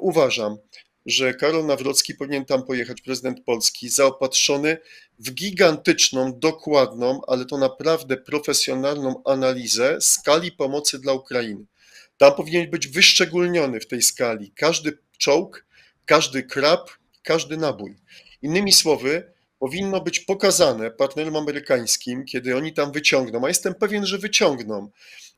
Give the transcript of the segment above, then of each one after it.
Uważam, że Karol Nawrocki powinien tam pojechać, prezydent Polski, zaopatrzony w gigantyczną, dokładną, ale to naprawdę profesjonalną analizę skali pomocy dla Ukrainy. Tam powinien być wyszczególniony w tej skali każdy czołg, każdy krab, każdy nabój. Innymi słowy, powinno być pokazane partnerom amerykańskim, kiedy oni tam wyciągną, a jestem pewien, że wyciągną,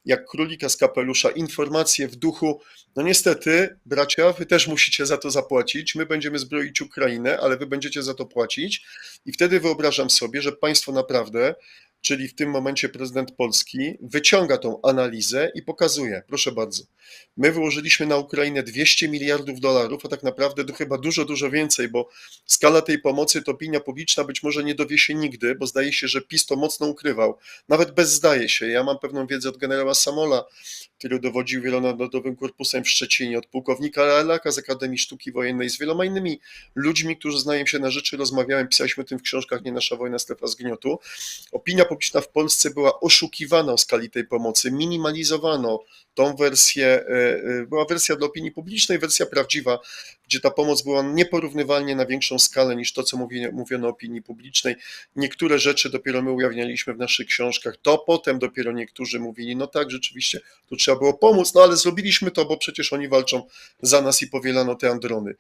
jak królika z kapelusza, informacje w duchu, no niestety, bracia, wy też musicie za to zapłacić, my będziemy zbroić Ukrainę, ale wy będziecie za to płacić. I wtedy wyobrażam sobie, że państwo naprawdę, czyli w tym momencie prezydent Polski, wyciąga tą analizę i pokazuje, proszę bardzo, my wyłożyliśmy na Ukrainę 200 miliardów dolarów, a tak naprawdę to chyba dużo, dużo więcej, bo skala tej pomocy to opinia publiczna być może nie dowie się nigdy, bo zdaje się, że PiS to mocno ukrywał. Nawet bez zdaje się. Ja mam pewną wiedzę od generała Samola, który dowodził wielonarodowym korpusem w Szczecinie, od pułkownika Relaka z Akademii Sztuki Wojennej, z wieloma innymi ludźmi, którzy znają się na rzeczy, rozmawiałem, pisaliśmy o tym w książkach Nie nasza wojna, strefa zgniotu. Opinia publiczna w Polsce była oszukiwana o skali tej pomocy, minimalizowano tą wersję, e, e, była wersja dla opinii publicznej, wersja prawdziwa, gdzie ta pomoc była nieporównywalnie na większą skalę niż to, co mówi, mówiono opinii publicznej. Niektóre rzeczy dopiero my ujawnialiśmy w naszych książkach, to potem dopiero niektórzy mówili, no tak, rzeczywiście, tu trzeba było pomóc, no ale zrobiliśmy to, bo przecież oni walczą za nas i powielano te androny.